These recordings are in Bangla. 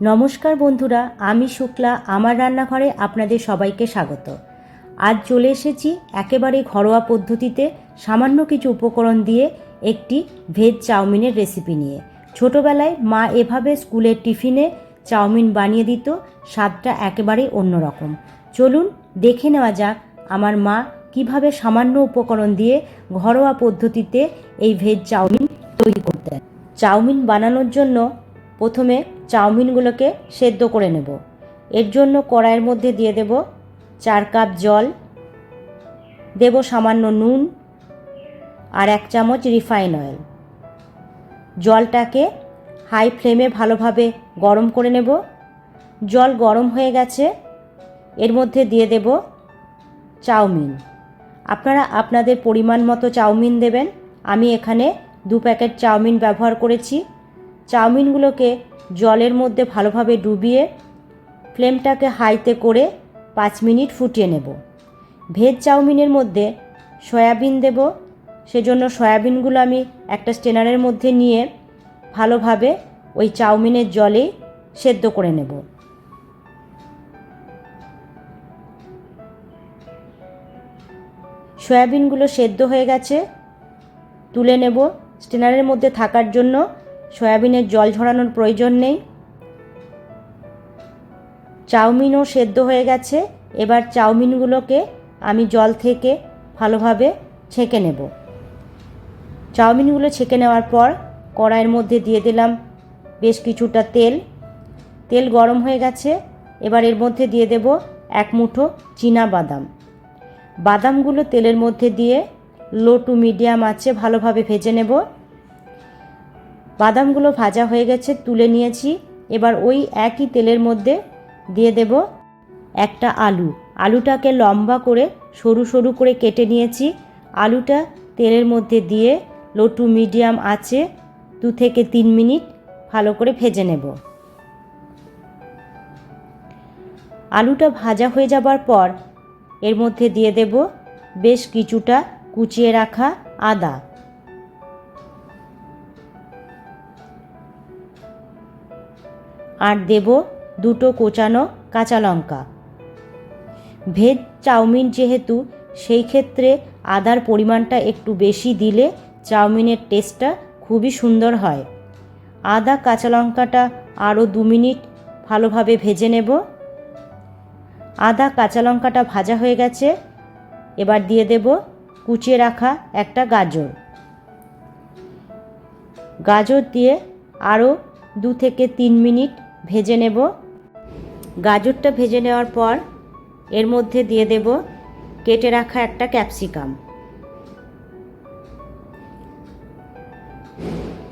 নমস্কার বন্ধুরা, আমি শুক্লা, আমার রান্নাঘরে আপনাদের সবাইকে স্বাগত। আজ চলে এসেছি একেবারে ঘরোয়া পদ্ধতিতে সামান্য কিছু উপকরণ দিয়ে একটি ভেজ চাউমিনের রেসিপি নিয়ে। ছোটোবেলায় মা এভাবে স্কুলের টিফিনে চাউমিন বানিয়ে দিত, স্বাদটা একেবারে অন্যরকম। চলুন দেখে নেওয়া যাক আমার মা কীভাবে সামান্য উপকরণ দিয়ে ঘরোয়া পদ্ধতিতে এই ভেজ চাউমিন তৈরি করতেন। চাউমিন বানানোর জন্য প্রথমে চাউমিনগুলোকে সেদ্ধ করে নেব। এর জন্য কড়াইয়ের মধ্যে দিয়ে দেব চার কাপ জল, দেব সামান্য নুন আর এক চামচ রিফাইন অয়েল। জলটাকে হাই ফ্লেমে ভালোভাবে গরম করে নেব। জল গরম হয়ে গেছে, এর মধ্যে দিয়ে দেব চাউমিন। আপনারা আপনাদের পরিমাণ মতো চাউমিন দেবেন। আমি এখানে দু প্যাকেট চাউমিন ব্যবহার করেছি। চাউমিনগুলোকে জলের মধ্যে ভালোভাবে ডুবিয়ে ফ্লেমটাকে হাইতে করে পাঁচ মিনিট ফুটিয়ে নেব। ভেজ চাউমিনের মধ্যে সয়াবিন দেব। সেজন্য সয়াবিনগুলো আমি একটা স্টেনারের মধ্যে নিয়ে ভালোভাবে ওই চাউমিনের জলে সেদ্ধ করে নেব। সয়াবিনগুলো সেদ্ধ হয়ে গেছে। তুলে নেব। স্টেনারের মধ্যে থাকার জন্য সয়াবিনের জল ঝরানোর প্রয়োজন নেই। চাউমিনও সেদ্ধ হয়ে গেছে। এবার চাউমিনগুলোকে আমি জল থেকে ভালোভাবে ছেঁকে নেব। চাউমিনগুলো ছেঁকে নেওয়ার পর কড়াইয়ের মধ্যে দিয়ে দিলাম বেশ কিছুটা তেল। তেল গরম হয়ে গেছে। এবার এর মধ্যে দিয়ে দেব এক মুঠো চীনা বাদাম। বাদামগুলো তেলের মধ্যে দিয়ে লো টু মিডিয়াম আছে ভালোভাবে ভেজে নেব। বাদামগুলো ভাজা হয়ে গেছে, তুলে নিয়েছি। এবার ওই একই তেলের মধ্যে দিয়ে দেব একটা আলু। আলুটাকে লম্বা করে, সরু সরু করে কেটে নিয়েছি। আলুটা তেলের মধ্যে দিয়ে লো টু মিডিয়াম আছে দু থেকে তিন মিনিট ভালো করে ভেজে নেব। আলুটা ভাজা হয়ে যাবার পর এর মধ্যে দিয়ে দেব বেশ কিছুটা কুচিয়ে রাখা আদা। আর দেব দুটো কোচানো কাঁচা লঙ্কা। ভেজ চাউমিন যেহেতু, সেই ক্ষেত্রে আদার পরিমাণটা একটু বেশি দিলে চাউমিনের টেস্টটা খুবই সুন্দর হয়। আদা কাঁচা লঙ্কাটা আরও দু মিনিট ভালোভাবে ভেজে নেব। আদা কাঁচা লঙ্কাটা ভাজা হয়ে গেছে, এবার দিয়ে দেব কুচিয়ে রাখা একটা গাজর। গাজর দিয়ে আরও দু থেকে তিন মিনিট ভেজে নেব। গাজরটা ভেজে নেওয়ার পর এর মধ্যে দিয়ে দেব কেটে রাখা একটা ক্যাপসিকাম।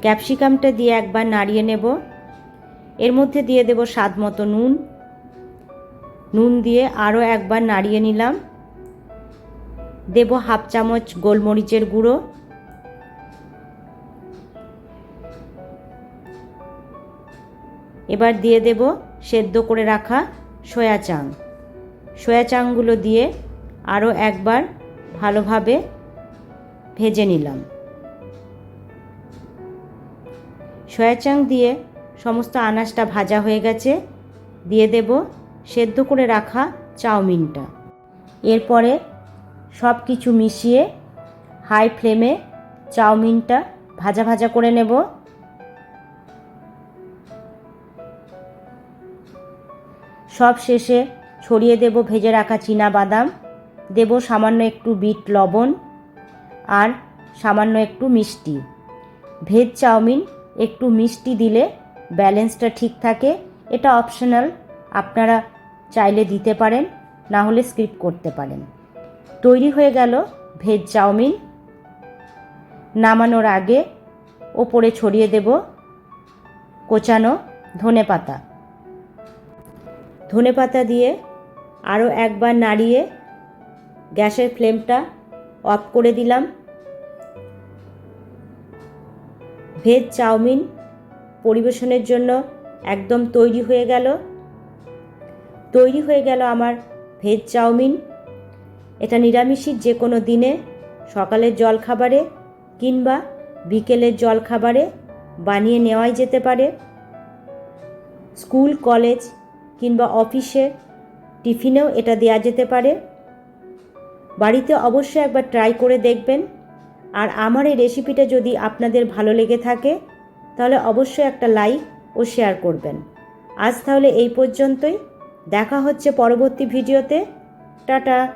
ক্যাপসিকামটা দিয়ে একবার নাড়িয়ে নেব। এর মধ্যে দিয়ে দেব স্বাদ মতো নুন। নুন দিয়ে আরও একবার নাড়িয়ে নিলাম। দেব হাফ চামচ গোলমরিচের গুঁড়ো। এবার দিয়ে দেব সেদ্ধ করে রাখা সয়া চাং সয়া চাংগুলো দিয়ে আরও একবার ভালোভাবে ভেজে নিলাম। সয়া চাং দিয়ে সমস্ত আনাজটা ভাজা হয়ে গেছে। দিয়ে দেব সেদ্ধ করে রাখা চাউমিনটা। এরপরে সব কিছু মিশিয়ে হাই ফ্লেমে চাউমিনটা ভাজা ভাজা করে নেব। সব শেষে ছড়িয়ে দেব ভেজে রাখা চীনা বাদাম, দেব সামান্য একটু বিট লবণ আর সামান্য একটু মিষ্টি। ভেজ চাউমিন একটু মিষ্টি দিলে ব্যালেন্সটা ঠিক থাকে। এটা অপশনাল, আপনারা চাইলে দিতে পারেন, না হলে স্কিপ করতে পারেন। তৈরি হয়ে গেল ভেজ চাউমিন। নামানোর আগে ওপরে ছড়িয়ে দেব কোচানো ধনে পাতা ধনে পাতা দিয়ে আরও একবার নাড়িয়ে গ্যাসের ফ্লেমটা অফ করে দিলাম। ভেজ চাউমিন পরিবেশনের জন্য একদম তৈরি হয়ে গেল। তৈরি হয়ে গেল আমার ভেজ চাউমিন। এটা নিরামিষিক যে কোনো দিনে, সকালের জলখাবারে কিংবা বিকেলের জলখাবারে বানিয়ে নেওয়াই যেতে পারে। স্কুল, কলেজ কিংবা অফিসে টিফিনেও এটা দেওয়া যেতে পারে। বাড়িতে অবশ্যই একবার ট্রাই করে দেখবেন। আর আমার এই রেসিপিটা যদি আপনাদের ভালো লেগে থাকে, তাহলে অবশ্যই একটা লাইক ও শেয়ার করবেন। আজ তাহলে এই পর্যন্তই। দেখা হচ্ছে পরবর্তী ভিডিওতে। টাটা!